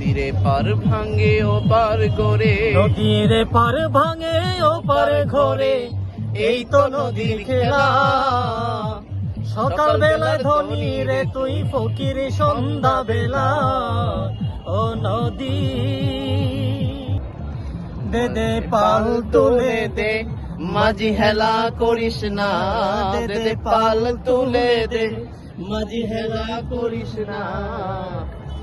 নদীরে পার ভাঙে ও পার করে। নদীর পার ভাঙে ও পার ঘরে এই তো নদীর খেলা। সকাল বেলা ধনী রে তুই ফকির সন্ধ্যা বেলা ও নদী। দে দে পাল তুলে দে মাঝি হেলা করিস না। দে দে পাল তুলে দে মাঝি হেলা করিস না।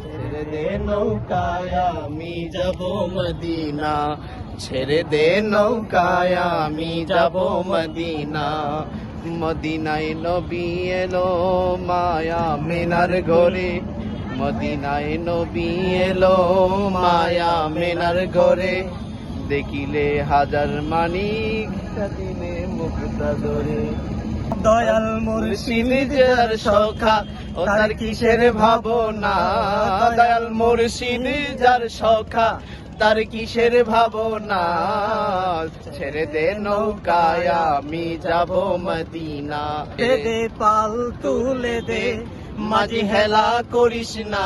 ছেড়ে দে নৌকায় আমি যাব মদিনা। ছেড়ে দে নৌকায় আমি যাব মদিনা। মদিনায় নবী এলো মায়া মেনার ঘরে। মদিনায় নবী এলো মায়া মেনার ঘরে। দেখিলে হাজার মানিক দিনে মুক্তা ধরে দয়াল মুর্শিদ সখা তার কিসের ভাবনা? দয়াল মুর্শিদ যার সখা, তার কিসের ভাবনা? ছেড়ে দে নৌকায়, আমি যাব মদিনা। দে পাল, তুলে দে, মাঝি হেলা করিস না।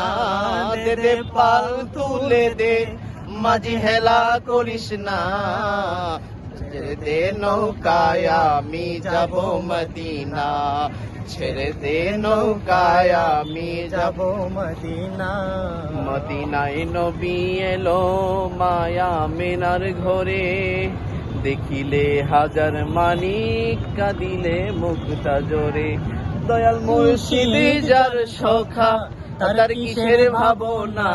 দে দে পাল, তুলে দে, মাঝি হেলা করিস না। ছেড়ে দে নৌকায়, আমি যাব মদিনা। ছেড়ে দে নৌকায়, আমি যাব মদিনা। মদিনায় নবী এলো মায়া মেনার ঘরে। দেখিলে হাজার মানিক, কাঁদিলে মুক্তা জোরে। দয়াল মুর্শিদ যার সখা, তার কিসের ভাবনা?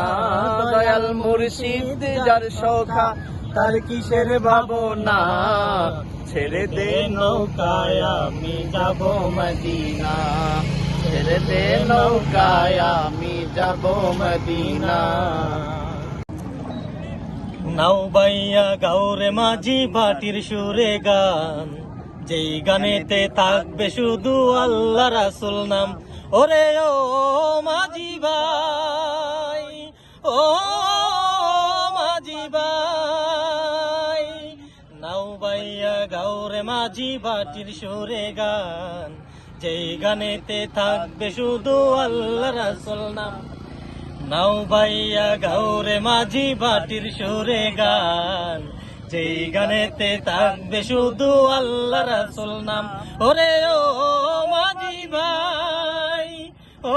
দয়াল মুর্শিদ যার সখা তার কিসের ভাবনা? ছেড়ে দে নৌকায়, আমি যাব মদিনা। ছেড়ে দে নৌকায়, আমি যাব মদিনা। নাও বাইয়া গাওরে মাঝি বাটির সুরে গান। যেই গানেতে থাকবে শুধু আল্লাহ রাসুল নাম। ওরে ও মাঝি ভাই, ও মাঝি ভাই। গাওরে মাঝি বাটির সুরে গান। যেই গানেতে থাকবে শুধু আল্লাহ রাসুল নাম। নাও ভাইয়া গাওরে মাঝি বাটির সুরে গান। যেই গানেতে থাকবে শুধু আল্লাহ রাসুল নাম। ওরে ও মাঝি ভাই ও